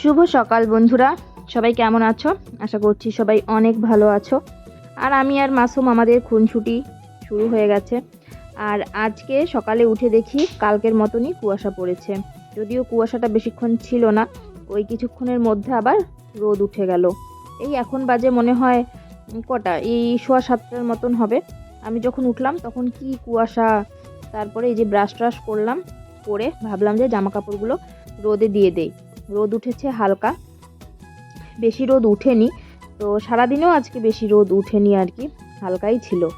শুভ সকাল, বন্ধুরা। সবাই কেমন আছো? আশা করছি সবাই অনেক ভালো আছো। আর আমি আর মাসুম, আমাদের খুনছুটি শুরু হয়ে গেছে। আর আজকে সকালে উঠে দেখি কালকের মতনই কুয়াশা পড়েছে। যদিও কুয়াশাটা বেশিক্ষণ ছিল না ওই কিছুক্ষণের মধ্যে আবার রোদ উঠে গেল। এই এখন বাজে মনে হয় কটা? এই সোয়া সাতটার মতন হবে। আমি যখন উঠলাম তখন কি কুয়াশা। তারপরে এই যে ব্রাশ ট্রাশ করলাম, করে ভাবলাম যে জামা কাপড়গুলো রোদে দিয়ে দেই। রোদ উঠেছে হালকা। বেশি রোদ উঠেনি, তো সারাদিনেও আজকে বেশি রোদ উঠেনি আর কি, হালকাই ছিল।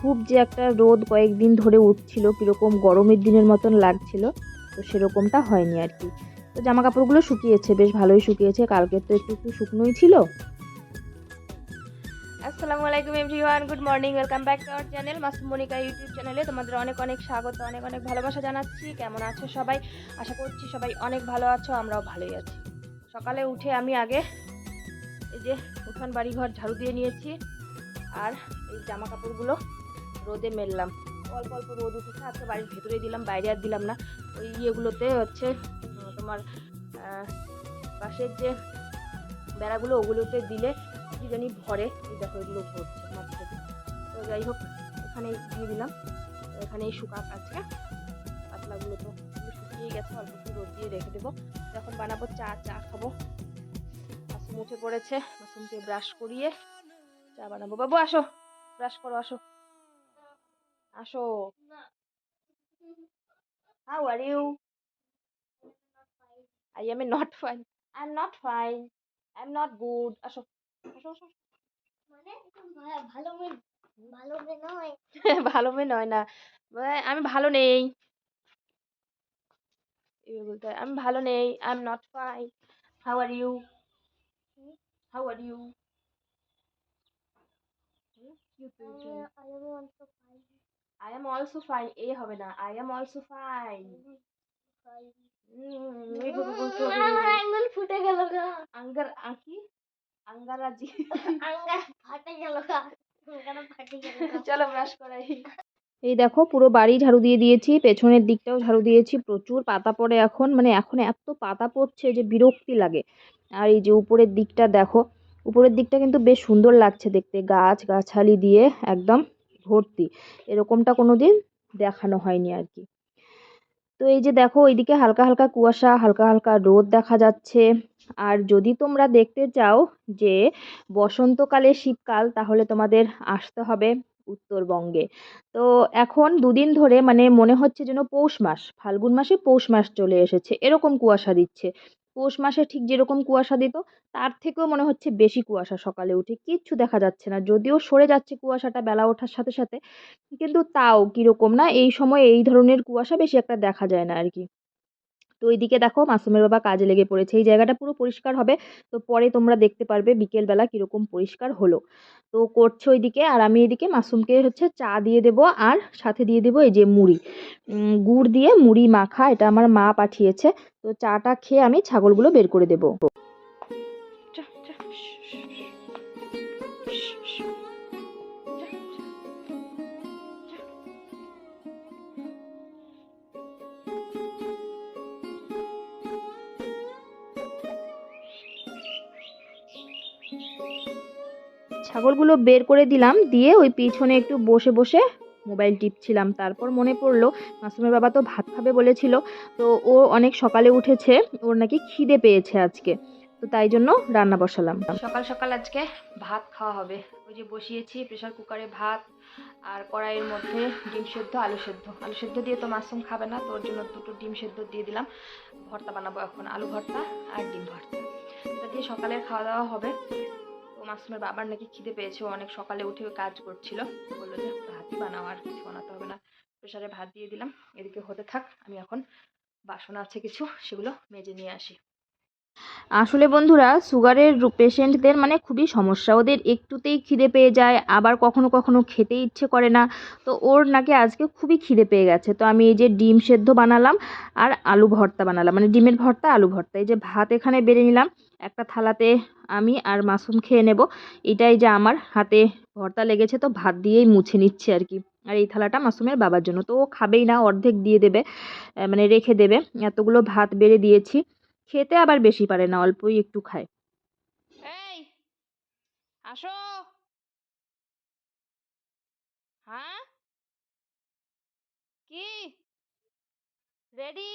খুব যে একটা রোদ কয়েকদিন ধরে উঠছিল, কীরকম গরমের দিনের মতন লাগছিল, তো সেরকমটা হয়নি আর কি। তো জামা কাপড়গুলো শুকিয়েছে, বেশ ভালোই শুকিয়েছে। কালকে তো একটু একটু শুকনোই ছিল। আসসালামু আলাইকুম everyone, good morning, welcome back to our channel Masum Monika YouTube চ্যানেলে তোমাদের অনেক অনেক স্বাগত, অনেক অনেক ভালোবাসা জানাচ্ছি। কেমন আছো সবাই? আশা করছি সবাই অনেক ভালো আছো, আমরাও ভালোই আছি। সকালে উঠে আমি আগে এই যে উঠান বাড়িঘর ঝাড়ু দিয়ে নিয়েছি আর এই জামা কাপড়গুলো রোদে মেললাম। অল্প অল্প রোদ উঠেছে, আজকে বাড়ির ভেতরে দিলাম, বাইরে আর দিলাম না। ওই ইয়েগুলোতে হচ্ছে পাশের যে বেড়াগুলো ওগুলোতে দিলে কি জানি ভরে। দেখো এগুলো ভরছে মাত্র তো যাই হোক এখানে দিয়ে দিলাম। এখানেই শুকাক আজকে। পাতলাগুলো তো শুকিয়ে গেছে, অল্প একটু রোদ দিয়ে রেখে দেবো। যখন বানাবো চা চা খাব। মাসুম উঠে পড়েছে, মাসুমকে ব্রাশ করিয়ে চা বানাবো। বাবু, আসো ব্রাশ করো, আসো। আসো। How are you I am a not fine I am not fine I am not good আসো আসো আসো। মানে ভালো মেয়ে ভালো মেয়ে নয়। ভালো মেয়ে নয় না। বলে, আমি ভালো নেই। বলতে হয়। আমি ভালো নেই I am not fine how are you how are you I am also fine. I am also fine এ হবে না। আই এম অলসো ফাইন আঙ্গুল ফুটে গেল গা। আঙ্গার আঁকি আঙ্গারাজি। আঙ্গা ফাটে গেল ফাটে গেল গা। চলো ব্রাশ করাই। এই দেখো পুরো বাড়ি ঝাড়ু দিয়ে দিয়েছি পেছনের দিকটাও ঝাড়ু দিয়েছি প্রচুর পাতা পড়ে এখন মানে এখন এত পাতা পড়ছে যে বিরক্তি লাগে। আর এই যে উপরের দিকটা দেখো উপরের দিকটা কিন্তু বেশ সুন্দর লাগছে দেখতে গাছ গাছালি দিয়ে একদম ভর্তি। এরকমটা কোনো দিন দেখানো হয়নি আর কি। তো এই যে দেখো, ওইদিকে হালকা হালকা কুয়াশা, হালকা হালকা রোদ দেখা যাচ্ছে। আর যদি তোমরা দেখতে চাও যে বসন্তকালে শীতকাল, তাহলে তোমাদের আসতে হবে উত্তরবঙ্গে। তো এখন দুদিন ধরে মানে মনে হচ্ছে যেন পৌষ মাস, ফাল্গুন মাসে পৌষ মাস চলে এসেছে। এরকম কুয়াশা দিচ্ছে। পৌষ মাসে ঠিক যেরকম কুয়াশা দিত, তার থেকেও মনে হচ্ছে বেশি কুয়াশা সকালে উঠে। কিচ্ছু দেখা যাচ্ছে না, যদিও সরে যাচ্ছে কুয়াশাটা বেলা ওঠার সাথে সাথে, কিন্তু তাও কীরকম না, এই সময় এই ধরনের কুয়াশা বেশি একটা দেখা যায় না আর কি। তো ওইদিকে দেখো মাসুমের বাবা কাজে লেগে পড়েছে। এই জায়গাটা পুরো পরিষ্কার হবে। তো পরে তোমরা দেখতে পারবে বিকেলবেলা কীরকম পরিষ্কার হলো। তো করছে ওইদিকে আর আমি এদিকে মাসুমকে হচ্ছে চা দিয়ে দেবো আর সাথে দিয়ে দেবো এই যে মুড়ি। গুড় দিয়ে মুড়ি মাখা, এটা আমার মা পাঠিয়েছে। তো চাটা খেয়ে আমি ছাগলগুলো বের করে দেবো। ছাগলগুলো বের করে দিলাম, দিয়ে ওই পিছনে একটু বসে বসে মোবাইল টিপছিলাম। তারপর মনে পড়ল, মাসুমের বাবা তো ভাত খাবে বলেছিল, তো ও অনেক সকালে উঠেছে, ওর নাকি খিদে পেয়েছে আজকে, তো তাই জন্য রান্না বসালাম। সকাল সকাল আজকে ভাত খাওয়া হবে। ওই যে বসিয়েছি প্রেশার কুকারে ভাত আর কড়াইয়ের মধ্যে ডিম সেদ্ধ, আলু সেদ্ধ। আলু সেদ্ধ দিয়ে তো মাশরুম খাবে না তোর জন্য দুটো ডিম সেদ্ধ দিয়ে দিলাম। ভর্তা বানাবো এখন, আলু ভর্তা আর ডিম ভর্তা। এটা দিয়ে সকালের খাওয়া দাওয়া হবে। মাসুমের বাবার নাকি খিদে পেয়েছে অনেক সকালে উঠে কাজ করছিল। বলল যে ভাতই বানাও, আর কিছু বানাতে হবে না। প্রেশারে ভাত দিয়ে দিলাম, এদিকে হতে থাক, আমি এখন বাসন আছে কিছু, সেগুলো মেজে নিয়ে আসি। আসলে বন্ধুরা, সুগারের পেশেন্টদের মানে খুবই সমস্যা। ওদের একটুতেই খিদে পেয়ে যায়, আবার কখনো কখনো খেতে ইচ্ছে করে না। তো ওর নাকি আজকে খুবই খিদে পেয়ে গেছে। তো আমি এই যে ডিম সেদ্ধ বানালাম, আর আলু ভর্তা বানালাম। মানে ডিমের ভর্তা, আলু ভর্তা। এই যে ভাত এখানে বেড়ে নিলাম একটা থালাতে আমি আর মাসুম খেয়ে নেব। এটাই যে আমার হাতে ভর্তা লেগেছে তো ভাত দিয়েই মুছে নিচ্ছে আর কি। আর এই থালাটা মাসুমের বাবার জন্য। তো ও খাবেই না, অর্ধেক দিয়ে দেবে মানে রেখে দেবে। এতগুলো ভাত বেড়ে দিয়েছি। খেতে আবার বেশি পারে না, অল্পই একটু খায়। আসো। হ্যাঁ? কি? রেডি?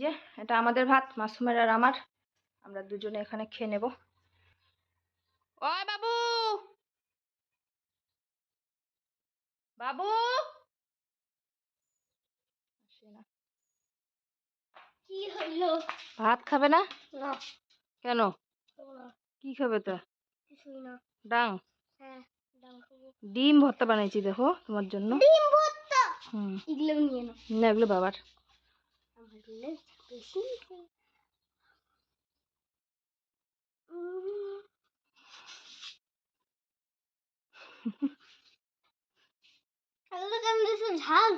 যে এটা আমাদের ভাত মাসুমের আর আমার। আমরা দুজনে এখানে খেয়ে নেব। ওই বাবু! বাবু! কি হইল? ভাত খাবে না? না। কেন? কি খাবে তা? কিছুই না। ডাং? হ্যাঁ খাব। ডিম ভর্তা বানাইছি দেখো তোমার জন্য। ডিম ভর্তা? হুম। এগুলো নিয়ে নাও। না এগুলো বাবার। আমার জন্য বেশি উম, আলুটা কেমন দিয়েছে ঝাল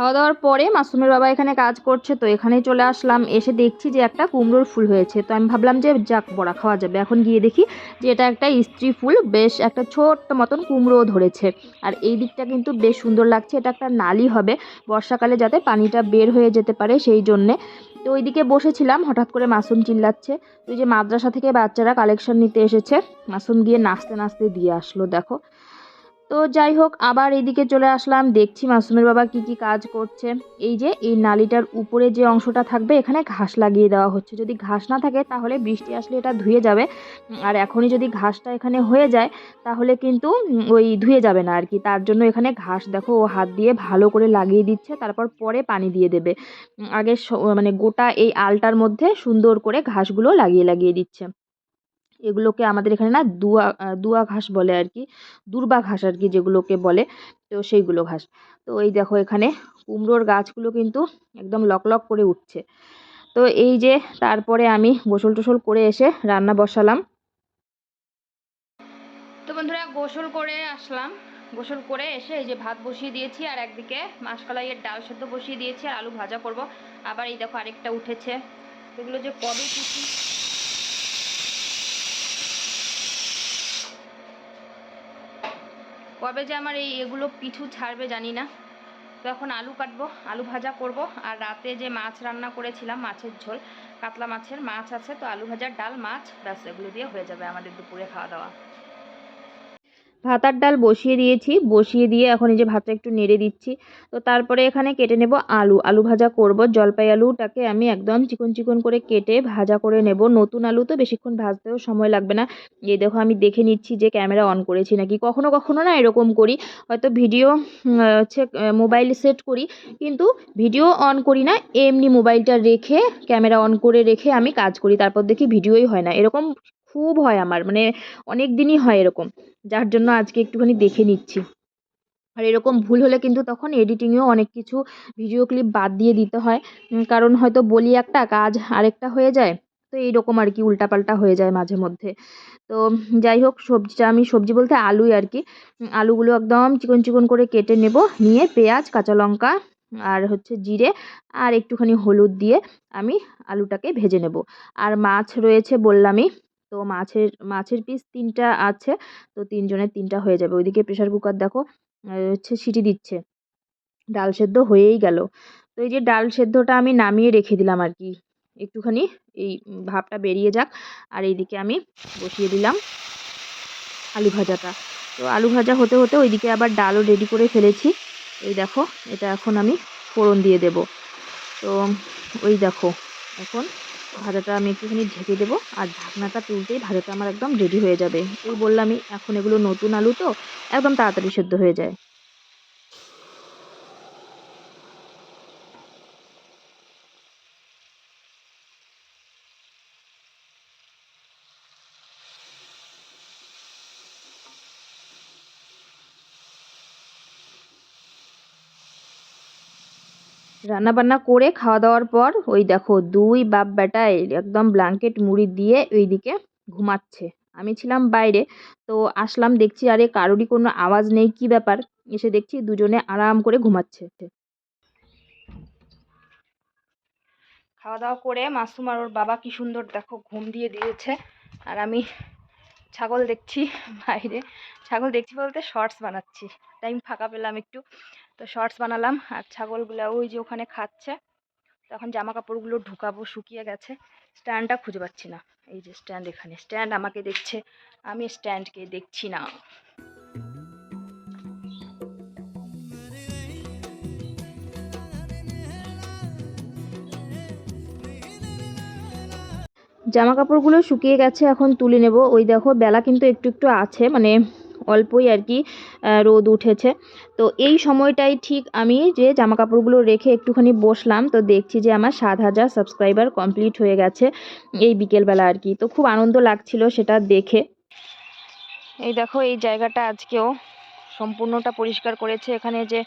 খাওয়া দাওয়ার পরে মাসুমের বাবা এখানে কাজ করছে, তো এখানেই চলে আসলাম। এসে দেখছি যে একটা কুমড়োর ফুল হয়েছে। তো আমি ভাবলাম যে যাক, বড়া খাওয়া যাবে। এখন গিয়ে দেখি যে এটা একটা স্ত্রী ফুল। বেশ একটা ছোট্ট মতন কুমড়োও ধরেছে। আর এই দিকটা কিন্তু বেশ সুন্দর লাগছে। এটা একটা নালি হবে বর্ষাকালে যাতে পানিটা বের হয়ে যেতে পারে সেই জন্যে। তো ওইদিকে বসেছিলাম, হঠাৎ করে মাসুম চিল্লাচ্ছে। ওই যে মাদ্রাসা থেকে বাচ্চারা কালেকশন নিতে এসেছে, মাসুম গিয়ে নাচতে নাচতে দিয়ে আসলো, দেখো। তো যাই হোক, আবার এইদিকে চলে আসলাম। দেখছি মাসুমের বাবা কি কি কাজ করছে। এই যে, এই নালিটার উপরে যে অংশটা থাকবে, এখানে ঘাস লাগিয়ে দেওয়া হচ্ছে। যদি ঘাস না থাকে, তাহলে বৃষ্টি আসলে এটা ধুয়ে যাবে। আর এখনই যদি ঘাসটা এখানে হয়ে যায়, তাহলে কিন্তু ওই ধুয়ে যাবে না আর কি তার জন্য এখানে ঘাস দেখো, ও হাত দিয়ে ভালো করে লাগিয়ে দিচ্ছে, তারপর পরে পানি দিয়ে দেবে। আগে মানে গোটা এই আলটার মধ্যে সুন্দর করে ঘাসগুলো লাগিয়ে লাগিয়ে দিচ্ছে। এগুলোকে আমাদের এখানে না দুয়া দুয়া ঘাস বলে আর কি, দুর্বা ঘাস আর কি যেগুলোকে বলে, তো সেইগুলো ঘাস। তো এই দেখো এখানে কুমড়োর গাছগুলো কিন্তু একদম লকলক করে উঠছে। তো এই যে তারপরে আমি গোসল টোসল করে এসে রান্না বসালাম। তো বন্ধুরা গোসল করে আসলাম। গোসল করে এসে এই যে ভাত বসিয়ে দিয়েছি আর একদিকে মাসকলাইয়ের ডাল সেদ্ধ বসিয়ে দিয়েছি আর আলু ভাজা করব। আবার এই দেখো আরেকটা উঠেছে। এগুলো যে কবে কিছু কবে যে আমার এই এগুলো পিছু ছাড়বে জানি না। তো এখন আলু কাটবো, আলু ভাজা করব, আর রাতে যে মাছ রান্না করেছিলাম, মাছের ঝোল, কাতলা মাছের মাছ আছে, তো আলু ভাজার ডাল, মাছ, ব্যাস এগুলো দিয়ে হয়ে যাবে আমাদের দুপুরে খাওয়া দাওয়া। ভাত আর ডাল বসিয়ে দিয়েছি, বসিয়ে দিয়ে এখন এই যে ভাতটা একটু নেড়ে দিচ্ছি। তো তারপরে এখানে কেটে নেব আলু। আলু ভাজা করব। জলপাই আলুটাকে আমি একদম চিকন চিকন করে কেটে ভাজা করে নেব। নতুন আলু তো বেশিক্ষণ ভাজতেও সময় লাগবে না। এই দেখো আমি দেখে নিচ্ছি যে ক্যামেরা অন করেছি নাকি। কখনো কখনো না এরকম করি। হয়তো ভিডিও হচ্ছে মোবাইল সেট করি। কিন্তু ভিডিও অন করি না। এমনি মোবাইলটা রেখে ক্যামেরা অন করে রেখে আমি কাজ করি। তারপর দেখি ভিডিওই হয় না। এরকম খুব হয় আমার মানে অনেক দিনই হয় এরকম। যার জন্য আজকে একটুখানি দেখে নিচ্ছি। আর এরকম ভুল হলে কিন্তু তখন এডিটিংয়েও অনেক কিছু ভিডিও ক্লিপ বাদ দিয়ে দিতে হয়। কারণ হয়তো বলি একটা, কাজ আরেকটা হয়ে যায়, তো এইরকম আর কি উল্টাপাল্টা হয়ে যায় মাঝে মধ্যে। তো যাই হোক সবজিটা আমি সবজি বলতে আলুই আর কি। আলুগুলো একদম চিকন চিকন করে কেটে নেব, নিয়ে পেঁয়াজ, কাঁচা লঙ্কা আর হচ্ছে জিরে আর একটুখানি হলুদ দিয়ে আমি আলুটাকে ভেজে নেব। আর মাছ রয়েছে বললামই তো মাছের মাছের পিস তিনটা আছে, তো তিনজনের তিনটা হয়ে যাবে। ওইদিকে প্রেশার কুকার দেখো হচ্ছে সিটি দিচ্ছে। ডাল সেদ্ধ হয়েই গেল। তো এই যে ডাল সেদ্ধটা আমি নামিয়ে রেখে দিলাম আর কি। একটুখানি এই ভাবটা বেরিয়ে যাক। আর এইদিকে আমি বসিয়ে দিলাম আলু ভাজাটা। তো আলু ভাজা হতে হতে ওইদিকে আবার ডালও রেডি করে ফেলেছি। এই দেখো, এটা এখন আমি ফোড়ন দিয়ে দেব। তো ওই দেখো, এখন ভাজাটা আমি একটুখানি ঢেকে দেবো আর ঢাকনাটা তুলতেই ভাজাটা আমার একদম রেডি হয়ে যাবে। ওই বললামই, এখন এগুলো নতুন আলু তো, একদম তাড়াতাড়ি সেদ্ধ হয়ে যায়। রান্না বান্না করে খাওয়া দাওয়ার পর ওই দেখো দুই বাপ বেটা একদম ব্ল্যাঙ্কেট মুড়ি দিয়ে ওইদিকে ঘুমাচ্ছে। আমি ছিলাম বাইরে, তো আসলাম দেখছি, আরে কারোরই কোনো আওয়াজ নেই, কি ব্যাপার? এসে দেখছি দুজনে আরাম করে ঘুমাচ্ছে। খাওয়া দাওয়া করে মাসুম আর ওর বাবা কি সুন্দর দেখো ঘুম দিয়ে দিয়েছে। আর আমি ছাগল দেখছি বাইরে। ছাগল দেখছি বলতে শর্টস বানাচ্ছি। টাইম ফাঁকা পেলাম একটু। তো শর্টস বানালাম আর ছাগলগুলো ওই যে ওখানে খাচ্ছে। তখন জামা কাপড়গুলো ঢুকাবো, শুকিয়ে গেছে। স্ট্যান্ডটা খুঁজে পাচ্ছি না। এই যে স্ট্যান্ড এখানে। স্ট্যান্ড আমাকে দেখছে। আমি স্ট্যান্ডকে দেখছি না। জামা কাপড়গুলো শুকিয়ে গেছে, এখন তুলে নেব। ওই দেখো, বেলা কিন্তু একটু একটু আছে। মানে অল্পই আর কি রোদ উঠেছে। তো এই সময়টাই ঠিক আমি যে জামা কাপড়গুলো রেখে একটুখানি বসলাম, তো দেখছি যে আমার সাত হাজার সাবস্ক্রাইবার কমপ্লিট হয়ে গেছে এই বিকেলবেলা আর কি। তো খুব আনন্দ লাগছিল সেটা দেখে। এই দেখো, এই জায়গাটা আজকেও সম্পূর্ণটা পরিষ্কার করেছে। এখানে যে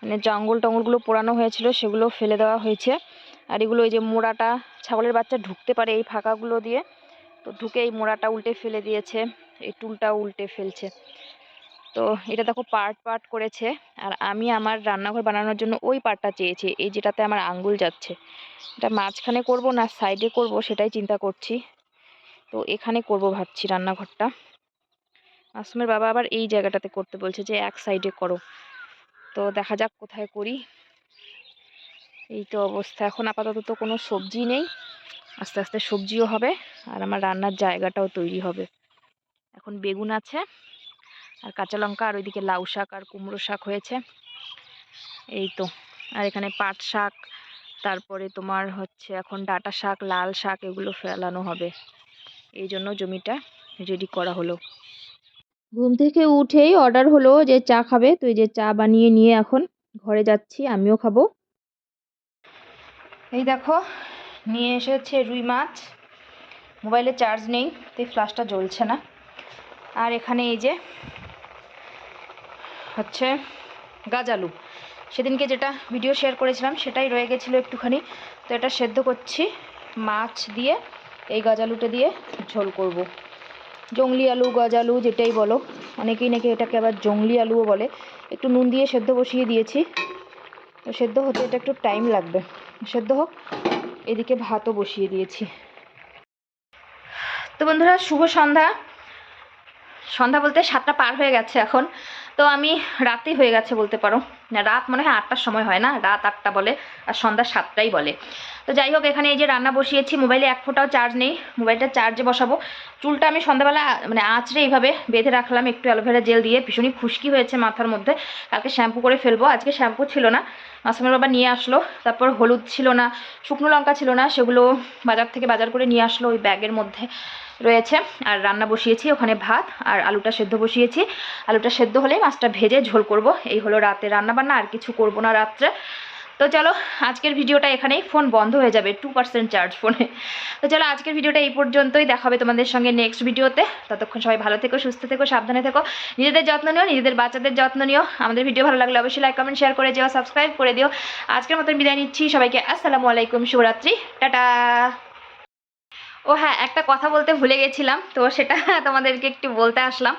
মানে জঙ্গল টঙ্গলগুলো পোড়ানো হয়েছিল সেগুলো ফেলে দেওয়া হয়েছে। আর এগুলো এই যে মোড়াটা, ছাগলের বাচ্চা ঢুকতে পারে এই ফাঁকাগুলো দিয়ে। তো ঢুকে এই মোড়াটা উল্টে ফেলে দিয়েছে, এই টুলটা উল্টে ফেলছে। তো এটা দেখো পার্ট পার্ট করেছে, আর আমি আমার রান্নাঘর বানানোর জন্য ওই পার্টটা চেয়েছি, এই যেটাতে আমার আঙ্গুল যাচ্ছে। এটা মাঝখানে করব না সাইডে করব সেটাই চিন্তা করছি। তো এখানে করব ভাবছি রান্নাঘরটা। মাসুমের বাবা আবার এই জায়গাটাতে করতে বলছে যে এক সাইডে করো। তো দেখা যাক কোথায় করি। এই তো অবস্থা, এখন আপাতত তো কোনো সবজি নেই। আস্তে আস্তে সবজিও হবে আর আমার রান্নার জায়গাটাও তৈরি হবে। এখন বেগুন আছে আর কাঁচা লঙ্কা আর ওইদিকে লাউ শাক আর কুমড়ো শাক হয়েছে। এই তো, আর এখানে পাট শাক, তারপরে তোমার হচ্ছে এখন ডাঁটা শাক, লাল শাক, এগুলো ফেলানো হবে। এই জন্য জমিটা রেডি করা হলো। ঘুম থেকে উঠেই অর্ডার হলো যে চা খাবে তুই যে চা বানিয়ে নিয়ে এখন ঘরে যাচ্ছি, আমিও খাব। এই দেখো নিয়ে এসেছে রুই মাছ। মোবাইলে চার্জ নেই তাই ফ্ল্যাশটা জ্বলছে না। আর এখানে এই যে হচ্ছে গাজালু। সেদিনকে যেটা ভিডিও শেয়ার করেছিলাম, সেটাই রয়ে গেছিল একটুখানি। তো এটা সেদ্ধ করছি, মাছ দিয়ে, এই গাজালুটা দিয়ে ঝোল করব। জংলি আলু, গজালু যেটাই বলো, অনেকেই নাকি এটাকে আবার জংলি আলুও বলে। একটু নুন দিয়ে সেদ্ধ বসিয়ে দিয়েছি। তো সেদ্ধ হতে এটা একটু টাইম লাগবে। সেদ্ধ হোক। এদিকে ভাতও বসিয়ে দিয়েছি। তো বন্ধুরা, শুভ সন্ধ্যা। সন্ধ্যা বলতে সাতটা পার হয়ে গেছে এখন। তো আমি রাতেই হয়ে গেছে বলতে পারো। রাত মনে হয় আটটার সময় হয় না? রাত আটটা বলে আর সন্ধ্যা সাতটাই বলে। তো যাই হোক, এখানে এই যে রান্না বসিয়েছি, মোবাইলে এক ফোঁটাও চার্জ নেই। মোবাইলটা চার্জে বসাবো। চুলটা আমি সন্ধ্যাবেলা মানে আঁচড়ে এইভাবে বেঁধে রাখলাম একটু অ্যালোভেরা জেল দিয়ে। ভীষণই খুশকি হয়েছে মাথার মধ্যে। কালকে শ্যাম্পু করে ফেলব। আজকে শ্যাম্পু ছিল না। মাসুমের বাবা নিয়ে আসলো। তারপর হলুদ ছিল না, শুকনো লঙ্কা ছিল না, সেগুলো বাজার থেকে বাজার করে নিয়ে আসলো ওই ব্যাগের মধ্যে রয়েছে। আর রান্না বসিয়েছি, ওখানে ভাত আর আলুটা সেদ্ধ বসিয়েছি। আলুটা সেদ্ধ হলেই মাছটা ভেজে ঝোল করব। এই হলো রাতে রান্না বান্না আর কিছু করব না রাত্রে। তো চলো, আজকের ভিডিওটা এখানেই। ফোন বন্ধ হয়ে যাবে টু পার্সেন্ট চার্জ ফোনে তো চলো, আজকের ভিডিওটা এই পর্যন্তই। দেখা হবে তোমাদের সঙ্গে নেক্সট ভিডিওতে। ততক্ষণ সবাই ভালো থেকো, সুস্থ থেকো, সাবধানে থেকো। নিজেদের যত্ন নিও, নিজেদের বাচ্চাদের যত্ন নিও। আমাদের ভিডিও ভালো লাগলে অবশ্যই লাইক কমেন্ট শেয়ার করে দিও সাবস্ক্রাইব করে দিও। আজকের মতন বিদায় নিচ্ছি। সবাইকে আসসালামু আলাইকুম, শুভরাত্রি। টাটা! ও হ্যাঁ একটা কথা বলতে ভুলে গেছিলাম, তো সেটা তোমাদেরকে একটু বলতে আসলাম।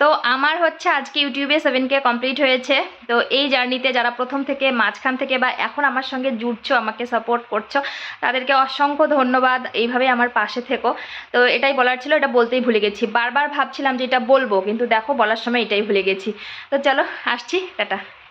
তো আমার হচ্ছে আজকে ইউটিউবে সেভেন কে কমপ্লিট হয়েছে। তো এই জার্নিতে যারা প্রথম থেকে, মাঝখান থেকে বা এখন আমার সঙ্গে জুড়ছো, আমাকে সাপোর্ট করছ, তাদেরকে অসংখ্য ধন্যবাদ। এইভাবে আমার পাশে থেকো। তো এটাই বলার ছিল, এটা বলতেই ভুলে গেছি। বারবার ভাবছিলাম যে এটা বলব, কিন্তু দেখো বলার সময় এটাই ভুলে গেছি। তো চলো, আসছি। টাটা।